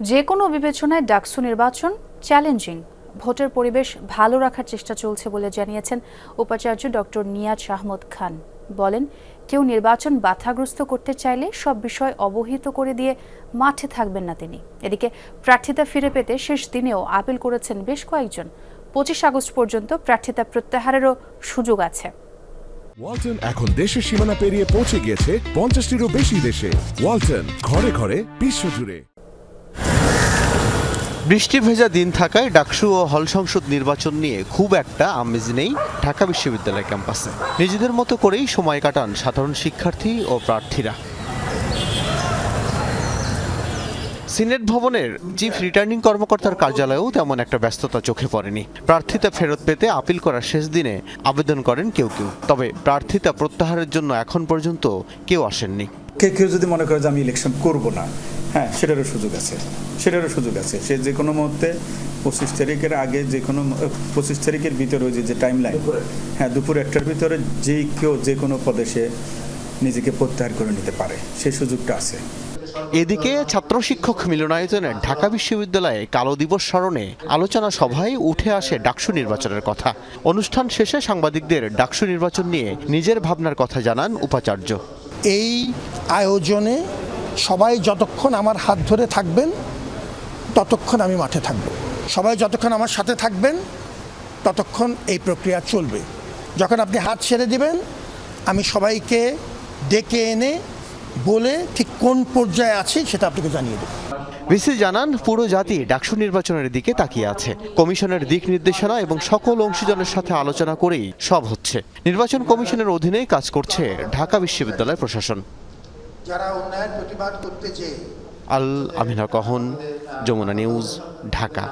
যে কোনো বিবেচনায় ডাকসু নির্বাচন চ্যালেঞ্জিং। ভোটের পরিবেশ ভালো রাখার চেষ্টা চলছে বলে জানিয়েছেন উপাচার্য ডক্টর নিয়াজ আহমদ খান। বলেন, কেউ নির্বাচন বাধাগ্রস্ত করতে চাইলে সব বিষয় অবহিত করে দিয়ে মাঠে থাকবেন না তিনি। এদিকে প্রার্থিতা ফিরে পেতে শেষ দিনেও আপিল করেছেন বেশ কয়েকজন। পঁচিশ আগস্ট পর্যন্ত প্রার্থিতা প্রত্যাহারেরও সুযোগ আছে। ওয়ালটন এখন দেশের সীমানা পেরিয়ে পৌঁছে গিয়েছে পঞ্চাশটিরও বেশি দেশে। ওয়ালটন, ঘরে ঘরে বিশ্বজুড়ে বৃষ্টি ভেজা দিন থাকায় ডাকসু ও হল সংসদ নির্বাচন নিয়ে খুব একটা আমেজ নেই ঢাকা বিশ্ববিদ্যালয় ক্যাম্পাসে। নিজেদের মতো করেই সময় কাটান সাধারণ শিক্ষার্থী ও প্রার্থীরা। সিনেট ভবনের চিফ রিটার্নিং কর্মকর্তার কার্যালয়েও তেমন একটা ব্যস্ততা চোখে পড়েনি। প্রার্থিতা ফেরত পেতে আপিল করার শেষ দিনে আবেদন করেন কেউ কেউ। তবে প্রার্থিতা প্রত্যাহারের জন্য এখন পর্যন্ত কেউ আসেননি। কে কেউ যদি মনে করে যে আমি ইলেকশন করব না হ্যাঁ সেটারও সুযোগ আছে। সেটারও সুযোগ আছে। সে যে কোনো মুহূর্তে পঁচিশ তারিখের আগে যে কোনো পঁচিশ তারিখের ভিতরে ওই যে যে টাইম লাইন হ্যাঁ দুপুর একটার ভিতরে যে কেউ যে কোনো পদে সে নিজেকে প্রত্যাহার করে নিতে পারে। সেই সুযোগটা আছে। এদিকে ছাত্র শিক্ষক মিলনায়তনে ঢাকা বিশ্ববিদ্যালয়ে কালো দিবস স্মরণে আলোচনা সভায় উঠে আসে ডাকসু নির্বাচনের কথা। অনুষ্ঠান শেষে সাংবাদিকদের ডাকসু নির্বাচন নিয়ে নিজের ভাবনার কথা জানান উপাচার্য। এই আয়োজনে সবাই যতক্ষণ আমার হাত ধরে থাকবেন, ততক্ষণ আমি মাঠে থাকব। সবাই যতক্ষণ আমার সাথে থাকবেন, ততক্ষণ এই প্রক্রিয়া চলবে। যখন আপনি হাত ছেড়ে দিবেন, আমি সবাইকে ডেকে এনে বলে ঠিক কোন পর্যায়ে আছি সেটা আপনাকে জানিয়ে দেবো। ভিসি জানান, পুরো জাতি ডাকসু নির্বাচনের দিকে তাকিয়ে আছে। কমিশনের দিক নির্দেশনা এবং সকল অংশীজনের সাথে আলোচনা করেই সব হচ্ছে। নির্বাচন কমিশনের অধীনেই কাজ করছে ঢাকা বিশ্ববিদ্যালয় প্রশাসন। যারা অন্যায়ের প্রতিবাদ করতে চেয়ে আল আমিনা কহন যমুনা নিউজ ঢাকা।